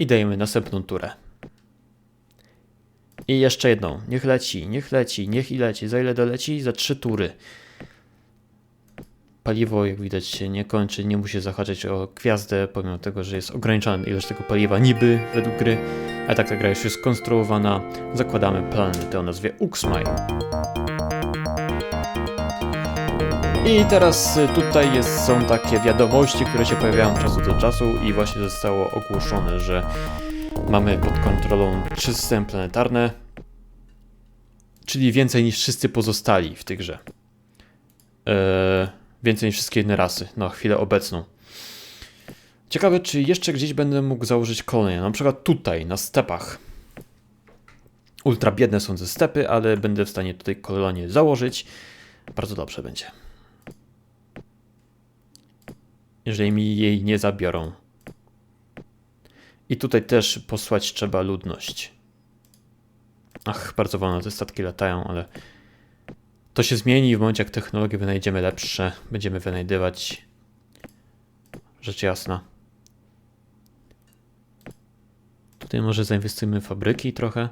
I dajemy następną turę. I jeszcze jedną. Niech leci, niech leci, niech i leci. Za ile doleci? Za trzy tury. Paliwo, jak widać, się nie kończy, nie musi zahaczać o gwiazdę, pomimo tego, że jest ograniczona ilość tego paliwa niby według gry, a tak ta gra już jest skonstruowana. Zakładamy planetę o nazwie Uxmile. I teraz y, tutaj jest, są takie wiadomości, które się pojawiają od czasu do czasu i właśnie zostało ogłoszone, że mamy pod kontrolą trzy systemy planetarne, czyli więcej niż wszyscy pozostali w tej grze. Eee, więcej niż wszystkie inne rasy na chwilę obecną. Ciekawe, czy jeszcze gdzieś będę mógł założyć kolonie, na przykład tutaj, na stepach. Ultra biedne są te stepy, ale będę w stanie tutaj kolonię założyć. Bardzo dobrze będzie. Jeżeli mi jej nie zabiorą. I tutaj też posłać trzeba ludność. Ach, bardzo wolno te statki latają, ale to się zmieni w momencie, jak technologię wynajdziemy lepsze. Będziemy wynajdywać. Rzecz jasna. Tutaj może zainwestujemy w fabryki trochę.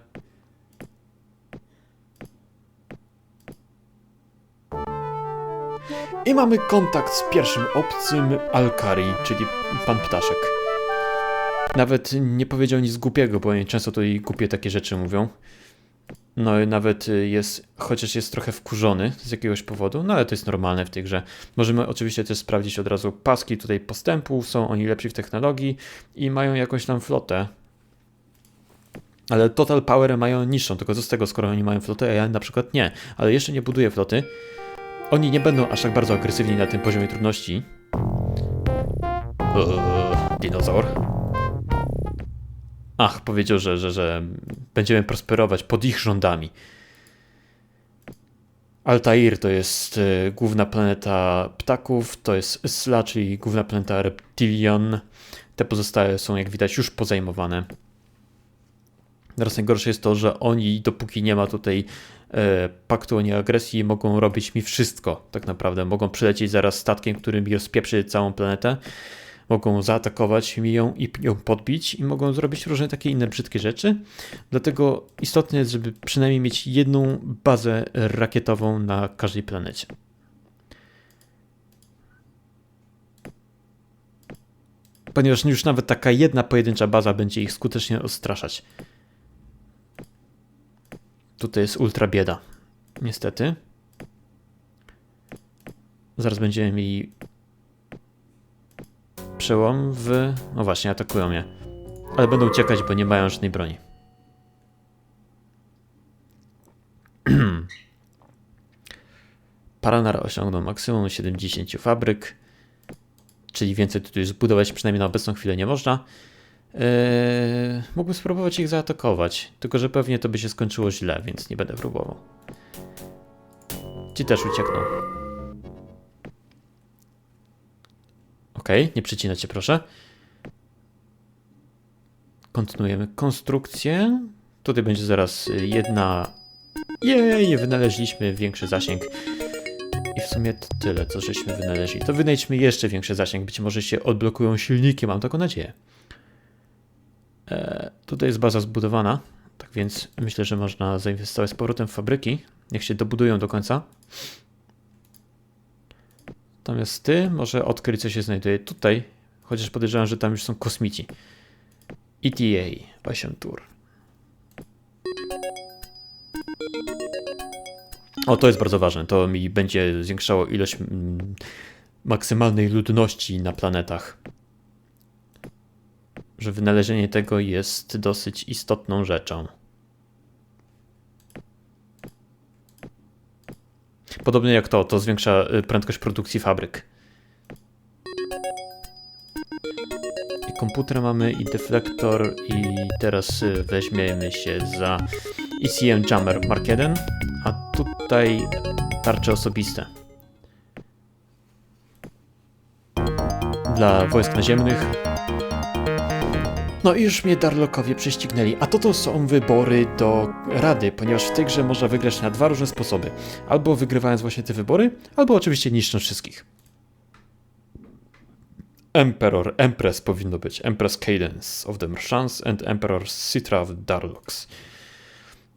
I mamy kontakt z pierwszym obcym Alkari, czyli pan Ptaszek. Nawet nie powiedział nic głupiego, bo często tutaj głupie takie rzeczy mówią. No i nawet jest, chociaż jest trochę wkurzony z jakiegoś powodu, no ale to jest normalne w tej grze. Możemy oczywiście też sprawdzić od razu paski tutaj postępu, są oni lepsi w technologii i mają jakąś tam flotę. Ale Total Power mają niższą, tylko co z tego, skoro oni mają flotę, a ja na przykład nie. Ale jeszcze nie buduję floty. Oni nie będą aż tak bardzo agresywni na tym poziomie trudności. Eee, dinozaur. Ach, powiedział, że, że, że będziemy prosperować pod ich rządami. Altair to jest y, główna planeta ptaków, to jest Sla, czyli główna planeta reptilion. Te pozostałe są, jak widać, już pozajmowane. Teraz najgorsze jest to, że oni, dopóki nie ma tutaj paktu o nieagresji, mogą robić mi wszystko, tak naprawdę. Mogą przylecieć zaraz statkiem, który mi rozpieprzy całą planetę. Mogą zaatakować mi ją i ją podbić i mogą zrobić różne takie inne brzydkie rzeczy. Dlatego istotne jest, żeby przynajmniej mieć jedną bazę rakietową na każdej planecie. Ponieważ już nawet taka jedna pojedyncza baza będzie ich skutecznie odstraszać. Tutaj jest ultra bieda. Niestety. Zaraz będziemy mieli przełom w... No właśnie, atakują mnie. Ale będą uciekać, bo nie mają żadnej broni. Paranar osiągnął maksimum 70 fabryk, czyli więcej tutaj zbudować przynajmniej na obecną chwilę nie można. Eee, mógłbym spróbować ich zaatakować, tylko że pewnie to by się skończyło źle, więc nie będę próbował. Ci też uciekną. Okej, okay, nie przecinajcie proszę. Kontynuujemy konstrukcję. Tutaj będzie zaraz jedna... Jej, wynaleźliśmy większy zasięg. I w sumie to tyle, co żeśmy wynaleźli. To wynajdźmy jeszcze większy zasięg. Być może się odblokują silniki, mam taką nadzieję. Tutaj jest baza zbudowana, tak więc myślę, że można zainwestować z powrotem w fabryki. Niech się dobudują do końca. Natomiast ty może odkryj, co się znajduje tutaj, chociaż podejrzewam, że tam już są kosmici. ETA, 8 tur. O, to jest bardzo ważne. To mi będzie zwiększało ilość mm, maksymalnej ludności na planetach że wynalezienie tego jest dosyć istotną rzeczą. Podobnie jak to, to zwiększa y, prędkość produkcji fabryk. I komputer mamy, i deflektor, i teraz y, weźmiemy się za ECM Jammer Mark 1, a tutaj tarcze osobiste. Dla wojsk naziemnych no i już mnie Darlokowie prześcignęli, a to to są wybory do Rady, ponieważ w tej grze można wygrać na dwa różne sposoby. Albo wygrywając właśnie te wybory, albo oczywiście niszcząc wszystkich. Emperor, Empress powinno być. Empress Cadence of the Merchants and Emperor Citra of Darlux.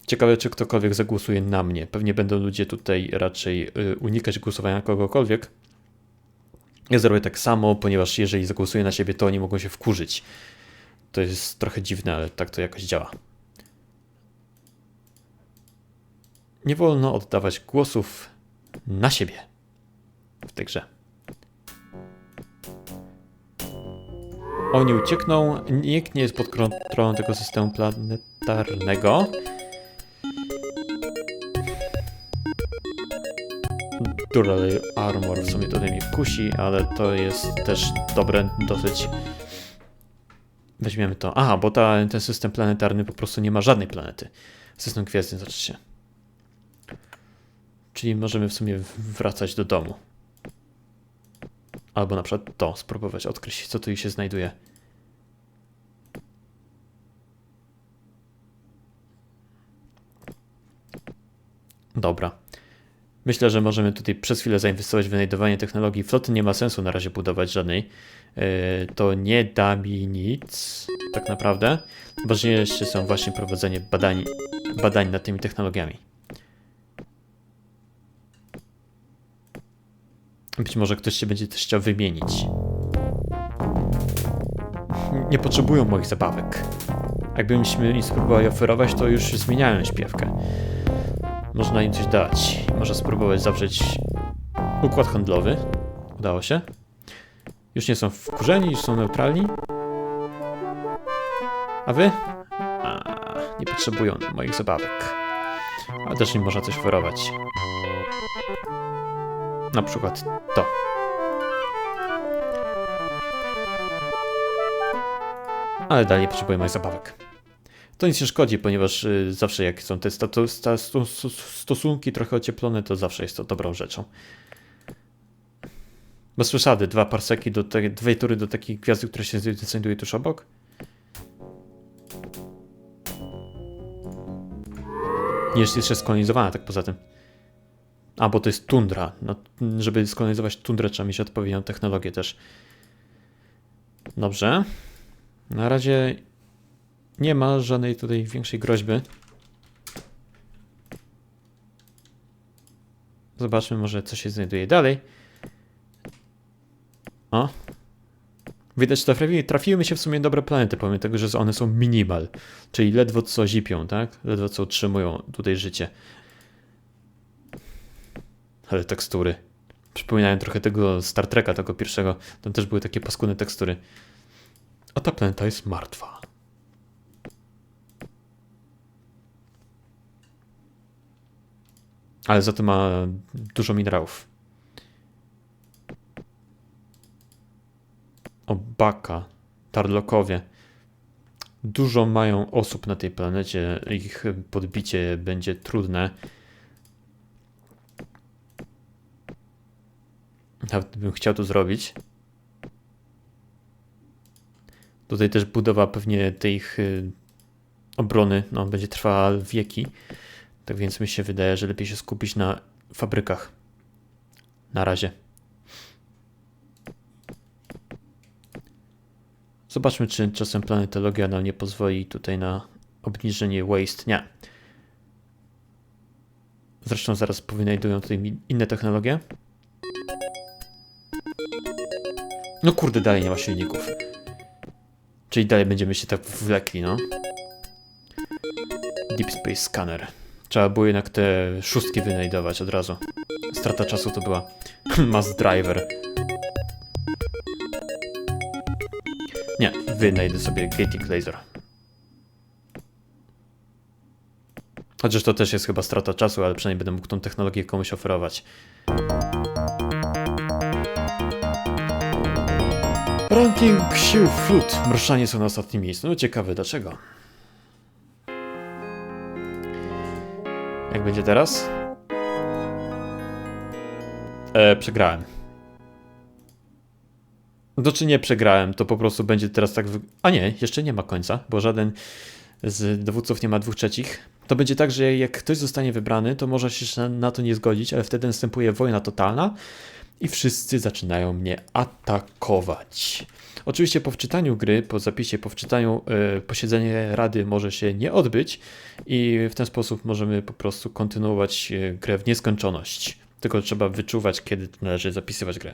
Ciekawe, czy ktokolwiek zagłosuje na mnie. Pewnie będą ludzie tutaj raczej y, unikać głosowania kogokolwiek. Ja zrobię tak samo, ponieważ jeżeli zagłosuję na siebie, to oni mogą się wkurzyć. To jest trochę dziwne, ale tak to jakoś działa. Nie wolno oddawać głosów na siebie w tej grze. Oni uciekną, nikt nie jest pod kontrolą tego systemu planetarnego. Dural Armor w sumie tutaj mnie kusi, ale to jest też dobre dosyć. Weźmiemy to. Aha, bo ta, ten system planetarny po prostu nie ma żadnej planety. System gwiezdny znaczy się. Czyli możemy w sumie wracać do domu. Albo na przykład to, spróbować odkryć, co tu się znajduje. Dobra. Myślę, że możemy tutaj przez chwilę zainwestować w wynajdowanie technologii. Floty nie ma sensu na razie budować żadnej. Yy, to nie da mi nic, tak naprawdę. Ważniejsze są właśnie prowadzenie badań, badań nad tymi technologiami. Być może ktoś się będzie też chciał wymienić. Nie potrzebują moich zabawek. Jakbyśmy im spróbowali oferować, to już zmieniałem śpiewkę. Można im coś dać. Można spróbować zawrzeć układ handlowy. Udało się. Już nie są wkurzeni, już są neutralni. A wy? A, nie potrzebują moich zabawek. Ale też im można coś oferować. Na przykład to. Ale dalej potrzebuję moich zabawek. To nic nie szkodzi, ponieważ y, zawsze jak są te stosunki trochę ocieplone, to zawsze jest to dobrą rzeczą. Bez przesady, dwa parseki do te, dwie tury do takiej gwiazdy, która się znajduje tuż obok. Nie jest jeszcze skolonizowana, tak poza tym. A, bo to jest tundra. No, żeby skolonizować tundrę, trzeba mieć odpowiednią technologię też. Dobrze. Na razie nie ma żadnej tutaj większej groźby. Zobaczmy może, co się znajduje dalej. O. Widać, że trafiły, mi się w sumie dobre planety, pomimo tego, że one są minimal. Czyli ledwo co zipią, tak? Ledwo co utrzymują tutaj życie. Ale tekstury. Przypominają trochę tego Star Treka, tego pierwszego. Tam też były takie paskudne tekstury. A ta planeta jest martwa. Ale za to ma dużo minerałów. Obaka, Tarlokowie. Dużo mają osób na tej planecie. Ich podbicie będzie trudne. Nawet bym chciał to zrobić. Tutaj też budowa pewnie tej ich y, obrony no, będzie trwała wieki. Tak więc mi się wydaje, że lepiej się skupić na fabrykach. Na razie. Zobaczmy, czy czasem planetologia nam nie pozwoli tutaj na obniżenie waste. Nie. Zresztą zaraz powynajdują tutaj inne technologie. No kurde, dalej nie ma silników. Czyli dalej będziemy się tak wlekli, no. Deep Space Scanner. Trzeba było jednak te szóstki wynajdować od razu. Strata czasu to była. Mass Driver. Nie, wynajdę sobie Gating Laser. Chociaż to też jest chyba strata czasu, ale przynajmniej będę mógł tą technologię komuś oferować. Ranking sił flut. Mrszanie są na ostatnim miejscu. No ciekawe dlaczego. Jak będzie teraz? E, przegrałem. No czy nie przegrałem, to po prostu będzie teraz tak... A nie, jeszcze nie ma końca, bo żaden z dowódców nie ma dwóch trzecich. To będzie tak, że jak ktoś zostanie wybrany, to może się na to nie zgodzić, ale wtedy następuje wojna totalna i wszyscy zaczynają mnie atakować. Oczywiście po wczytaniu gry, po zapisie, po wczytaniu y, posiedzenie rady może się nie odbyć i w ten sposób możemy po prostu kontynuować y, grę w nieskończoność. Tylko trzeba wyczuwać, kiedy należy zapisywać grę.